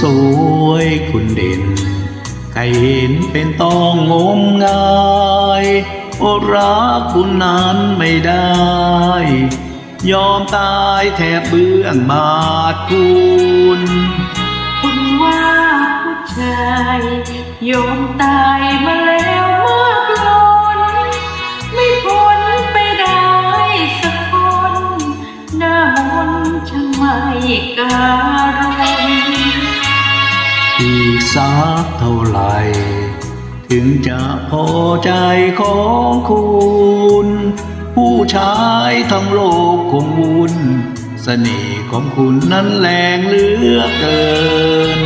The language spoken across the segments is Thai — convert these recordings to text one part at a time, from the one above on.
สวยคุณเด่น ใครเห็นเป็นต้องงมงายโอรักคุณนั้นไม่ได้ ยอมตายแทบเบื้องบาทคุณ คุณว่าผู้ชายยอมตายมาแล้วมากล้นไม่พ้นไปได้สักคน หน้ามนต์ช่างไม่การุณ อีกสักเท่าไหร่ ถึงจะพอใจของคุณ ผู้ชายทั้งโลกคงวุ่นเสน่ห์ของคุณนั้นแรงเหลือเกิน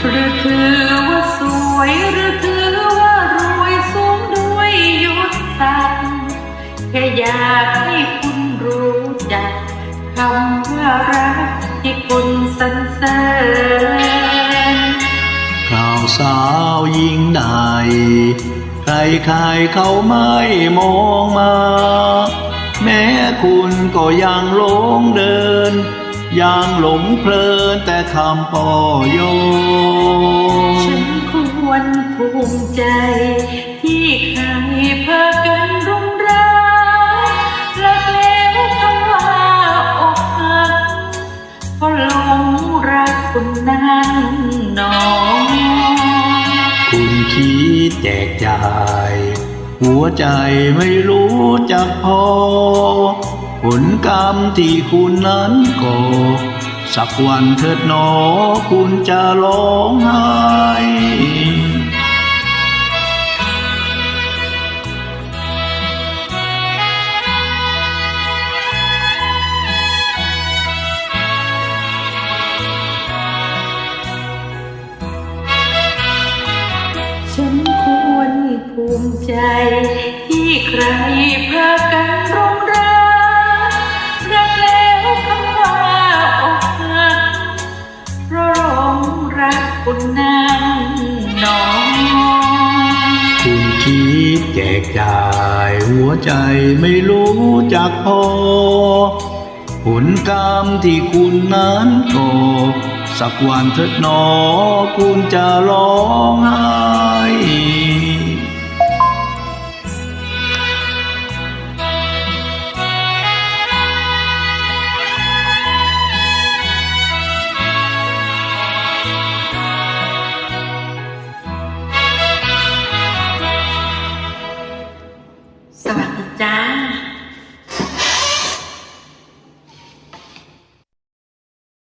หรือถือว่าสวยหรือถือว่ารวยสูงด้วยยศศักดิ์แค่อยากให้คุณรู้จักคำว่ารักที่คุณสรรเสริญ สาวยิ่งใดใครใครๆเขาไม่มองมา แม้คุณก็ยังหลงเดิน ยังหลงเพลินแต่คำปอยฉันควรภูมิใจที่ใคร คุณคิดแจกจ่าย หัวใจไม่รู้จักพอ ผลกรรมที่คุณนั้นก่อสักวันเถิดหนอคุณจะร้องไห้ ภูมิใจ ที่ใครพากันรุมรักรักแล้วคำว่าอกหักเพราะหลงรักคุณนั้นหนอคุณคิดแจกจ่ายหัวใจไม่รู้จักพอผลกรรมที่คุณนั้นก่อสักวันเถิดหนอคุณจะร้องไห้ thịt cha